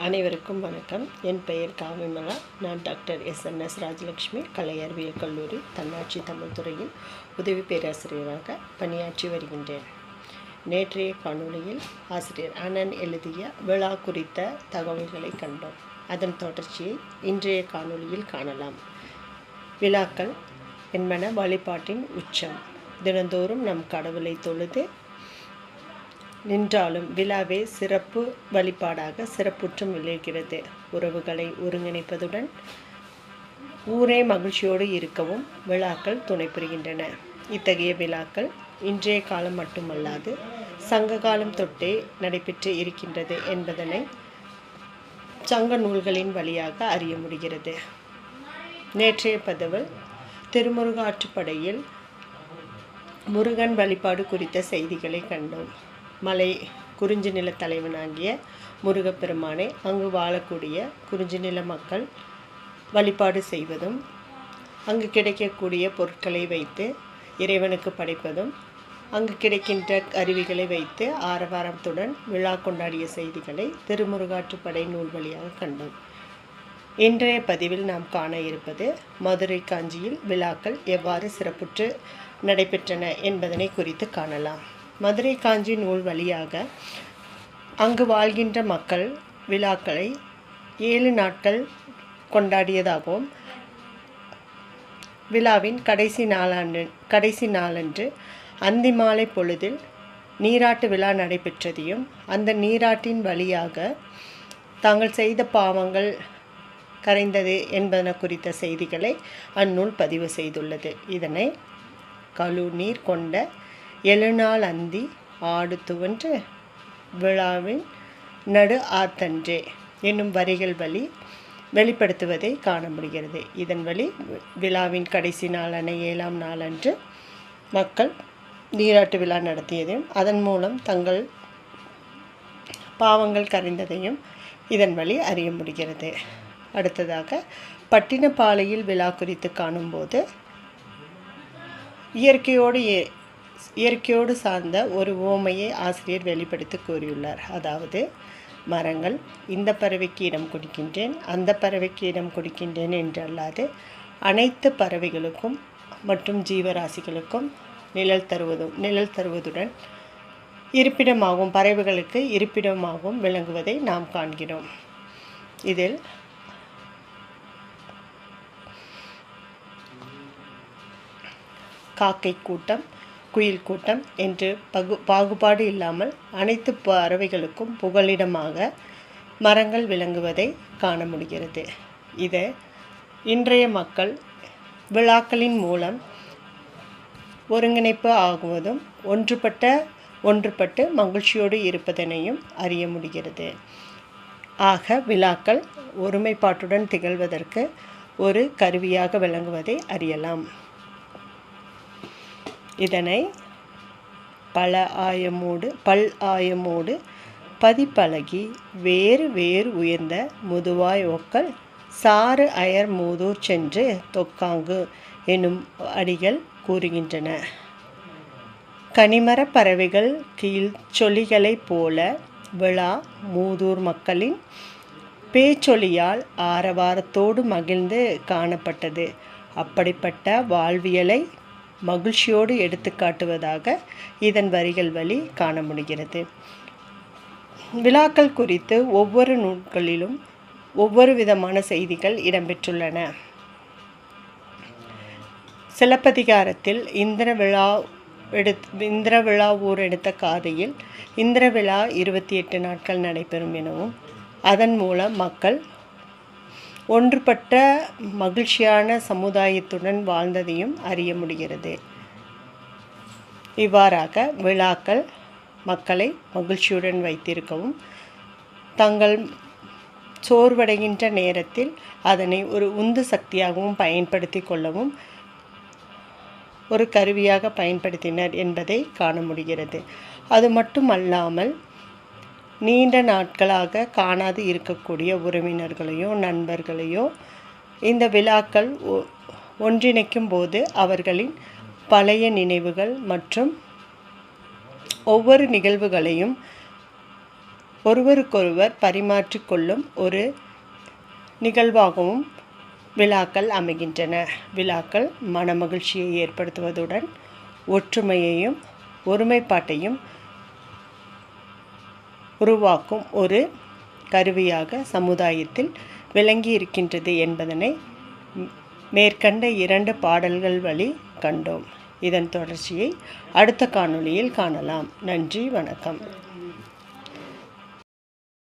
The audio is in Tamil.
அனைவருக்கும் வணக்கம். என் பெயர் காவிமலா. நான் doctor S N S Rajalakshmi கலை அறிவியல் கல்லூரி தன்னாட்சி தமிழ் துறையில் உதவி பேராசிரியராக பணியாற்றி வருகின்றேன். நேற்றைய காணொளியில் ஆசிரியர் அனன் எழுதிய விழா குறித்த தகவல்களை கண்டோம். அதன் தொடர்ச்சியை இன்றைய காணொளியில் காணலாம். விழாக்கள் என்பன வழிபாட்டின் உச்சம். தினந்தோறும் நம் கடவுளை தொழுது நின்றாலும் விழாவே சிறப்பு வழிபாடாக சிறப்புற்றும் விளைகிறது. உறவுகளை ஒருங்கிணைப்பதுடன் ஊரே மகிழ்ச்சியோடு இருக்கவும் விழாக்கள் துணை புரிகின்றன. இத்தகைய விழாக்கள் இன்றைய காலம் மட்டுமல்லாது சங்க காலம் தொட்டே நடைபெற்று இருக்கின்றது என்பதனை சங்க நூல்களின் வழியாக அறிய முடிகிறது. நேற்றைய பதிவில் திருமுருகாற்றுப்படையில் முருகன் வழிபாடு குறித்த செய்திகளை கண்டோம். மலை குறிஞ்சி நில தலைவனாகிய முருகப்பெருமானை அங்கு வாழக்கூடிய குறிஞ்சி நில மக்கள் வழிபாடு செய்வதும் அங்கு கிடைக்கக்கூடிய பொருட்களை வைத்து இறைவனுக்கு படைப்பதும் அங்கு கிடைக்கின்ற அருவிகளை வைத்து ஆரவாரத்துடன் விழா கொண்டாடிய செய்திகளை திருமுருகாற்றுப்படை நூல் வழியாக கண்டோம். இன்றைய பதிவில் நாம் காண இருப்பது மதுரை காஞ்சியில் விழாக்கள் எவ்வாறு சிறப்புற்று நடைபெற்றன என்பதனை குறித்து காணலாம். மதுரை காஞ்சி நூல் வழியாக அங்கு வாழ்கின்ற மக்கள் விழாக்களை ஏழு நாட்கள் கொண்டாடியதாகவும் விழாவின் கடைசி நாளாண்டு கடைசி நாளன்று அந்தி மாலை பொழுதில் நீராட்டு விழா நடைபெற்றதையும் அந்த நீராட்டின் வழியாக தாங்கள் செய்த பாவங்கள் கரைந்தது என்பன குறித்த செய்திகளை அந்நூல் பதிவு செய்துள்ளது. இதனை கழுநீர் கொண்ட எழுநாள் அந்தி ஆடு துவன்று விழாவின் நடு ஆத்தன்றே என்னும் வரிகள் வழி வெளிப்படுத்துவதை காண முடிகிறது. இதன் வழி விழாவின் கடைசி நாளான ஏழாம் நாளன்று மக்கள் நீராட்டு விழா நடத்தியதையும் அதன் மூலம் தங்கள் பாவங்கள் கரைந்ததையும் இதன் வழி அறிய முடிகிறது. அடுத்ததாக பட்டினப்பாளையில் விழா குறித்து காணும்போது இயற்கையோடு இயற்கையோடு சார்ந்த ஒரு ஓமையை ஆசிரியர் வெளிப்படுத்தி கூறியுள்ளார். அதாவது மரங்கள் இந்த பறவைக்கு இடம் கொடுக்கின்றேன் அந்த பறவைக்கு இடம் கொடுக்கின்றேன் என்றல்லாது அனைத்து பறவைகளுக்கும் மற்றும் ஜீவராசிகளுக்கும் நிழல் தருவதும் நிழல் தருவதுடன் இருப்பிடமாகவும் பறவைகளுக்கு இருப்பிடமாகவும் விளங்குவதை நாம் காண்கிறோம். இதில் காக்கை கூட்டம் குயில் கூட்டம் என்று பகு பாகுபாடு இல்லாமல் அனைத்து பறவைகளுக்கும் புகலிடமாக மரங்கள் விளங்குவதை காண முடிகிறது. இது இன்றைய மக்கள் விழாக்களின் மூலம் ஒருங்கிணைப்பு ஆகுவதும் ஒன்றுபட்ட ஒன்றுபட்டு மகிழ்ச்சியோடு இருப்பதனையும் அறிய முடிகிறது. ஆக விழாக்கள் ஒருமைப்பாட்டுடன் திகழ்வதற்கு ஒரு கருவியாக விளங்குவதை அறியலாம். இதனை பல ஆயமோடு பல் ஆயமோடு பதிப்பழகி வேறு வேறு உயர்ந்த முதுவாய் ஒக்கல் சாறு அயர் மூதூர் சென்று தொக்காங்கு எனும் அடிகள் கூறுகின்றன. கனிமர பறவைகள் கீழ் சொலிகளைப் போல விழா மூதூர் மக்களின் பேச்சொலியால் ஆரவாரத்தோடு மகிழ்ந்து காணப்பட்டது. அப்படிப்பட்ட வாழ்வியலை மகிழ்ச்சியோடு எடுத்து காட்டுவதாக இதன் வரிகள் வழி காண முடிகிறது விழாக்கள் குறித்து ஒவ்வொரு நூல்களிலும் ஒவ்வொரு விதமான செய்திகள் இடம்பெற்றுள்ளன. சிலப்பதிகாரத்தில் இந்திர விழா எடுத் இந்திர விழா ஊர் எடுத்த காதையில் இந்திர விழா இருபத்தி எட்டு நாட்கள் நடைபெறும் எனவும் அதன் மூலம் மக்கள் ஒன்றுபட்ட மகிழ்ச்சியான சமுதாயத்துடன் வாழ்ந்ததையும் அறிய முடிகிறது. இவ்வாறாக விழாக்கள் மக்களை மகிழ்ச்சியுடன் வைத்திருக்கவும் தங்கள் சோர்வடைகின்ற நேரத்தில் அதனை ஒரு உந்து சக்தியாகவும் பயன்படுத்தி கொள்ளவும் ஒரு கருவியாக பயன்படுத்தினர் என்பதை காண முடிகிறது. அது மட்டும் அல்லாமல் நீண்ட நாட்களாக காணாது இருக்கக்கூடிய உறவினர்களையோ நண்பர்களையோ இந்த விழாக்கள் ஒன்றிணைக்கும் போது அவர்களின் பழைய நினைவுகள் மற்றும் ஒவ்வொரு நிகழ்வுகளையும் ஒருவருக்கொருவர் பரிமாற்றிக்கொள்ளும் ஒரு நிகழ்வாகவும் விழாக்கள் அமைகின்றன. விழாக்கள் மனமகிழ்ச்சியை ஏற்படுத்துவதுடன் ஒற்றுமையையும் ஒருமைப்பாட்டையும் உருவாக்கும் ஒரு கருவியாக சமுதாயத்தில் விளங்கி இருக்கின்றது என்பதனை மேற்கண்ட இரண்டு பாடல்கள் வழி கண்டோம். இதன் தொடர்ச்சியை அடுத்த காணொளியில் காணலாம். நன்றி வணக்கம்.